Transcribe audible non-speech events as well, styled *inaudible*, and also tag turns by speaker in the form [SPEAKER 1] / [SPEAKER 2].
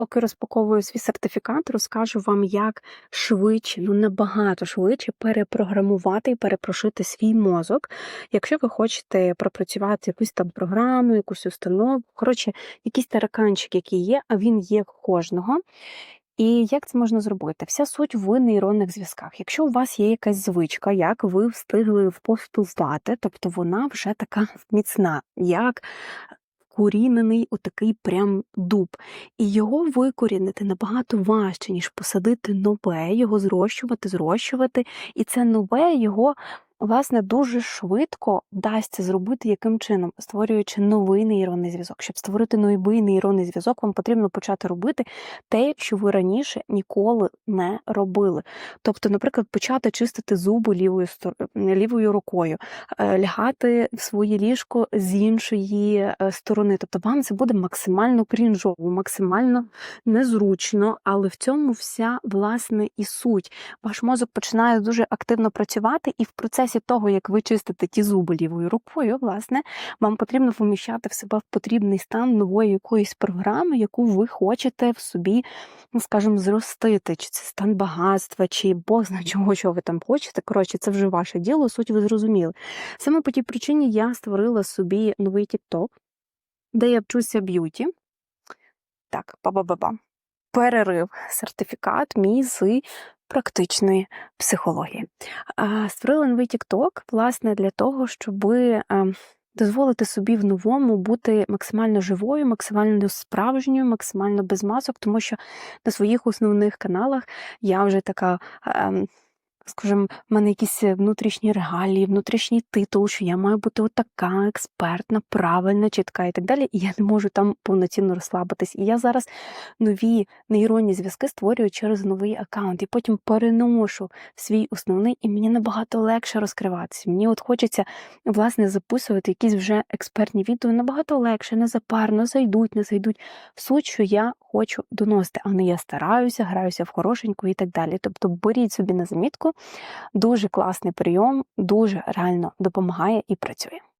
[SPEAKER 1] Поки розпаковую свій сертифікат, розкажу вам, як швидше, ну набагато швидше перепрограмувати і перепрошити свій мозок, якщо ви хочете пропрацювати якусь там програму, якусь установу, коротше, якийсь тараканчик, який є, а він є кожного. І як це можна зробити? Вся суть в нейронних зв'язках. Якщо у вас є якась звичка, як ви встигли впостувати, тобто вона вже така *laughs* міцна, як вкорінений отакий прям дуб. І його викорінити набагато важче, ніж посадити нове, його зрощувати, зрощувати. І це нове його. Власне, дуже швидко вдасться зробити яким чином, створюючи новий нейронний зв'язок. Щоб створити новий нейронний зв'язок, вам потрібно почати робити те, що ви раніше ніколи не робили. Тобто, наприклад, почати чистити зуби лівою лівою рукою, е, лягати в своє ліжко з іншої е, сторони. Тобто, вам це буде максимально крінжово, максимально незручно, але в цьому вся власне і суть. Ваш мозок починає дуже активно працювати, і в процесі того, як ви чистите ті зуби лівою рукою, власне, вам потрібно поміщати в себе в потрібний стан нової якоїсь програми, яку ви хочете в собі, ну скажімо, зростити, чи це стан багатства, чи Бог знає чого, що ви там хочете. Коротше, це вже ваше діло, суть ви зрозуміли. Саме по тій причині я створила собі новий TikTok, де я вчуся б'юті. Так, ба-ба-ба-ба. Перерив сертифікат мій з практичної психології. А, Створила новий TikTok, власне, для того, щоб дозволити собі в новому бути максимально живою, максимально справжньою, максимально без масок, тому що на своїх основних каналах я вже така. Скажімо, в мене якісь внутрішні регалії, внутрішній титул, що я маю бути отака експертна, правильна, чітка і так далі. І я не можу там повноцінно розслабитись. І я зараз нові нейронні зв'язки створюю через новий аккаунт, і потім переношу свій основний, і мені набагато легше розкриватися. Мені от хочеться власне записувати якісь вже експертні відео набагато легше, не запарно, зайдуть, не зайдуть. В суть, що я хочу доносити, а не я стараюся, граюся в хорошеньку і так далі. Тобто беріть собі на замітку. Дуже класний прийом, дуже реально допомагає і працює.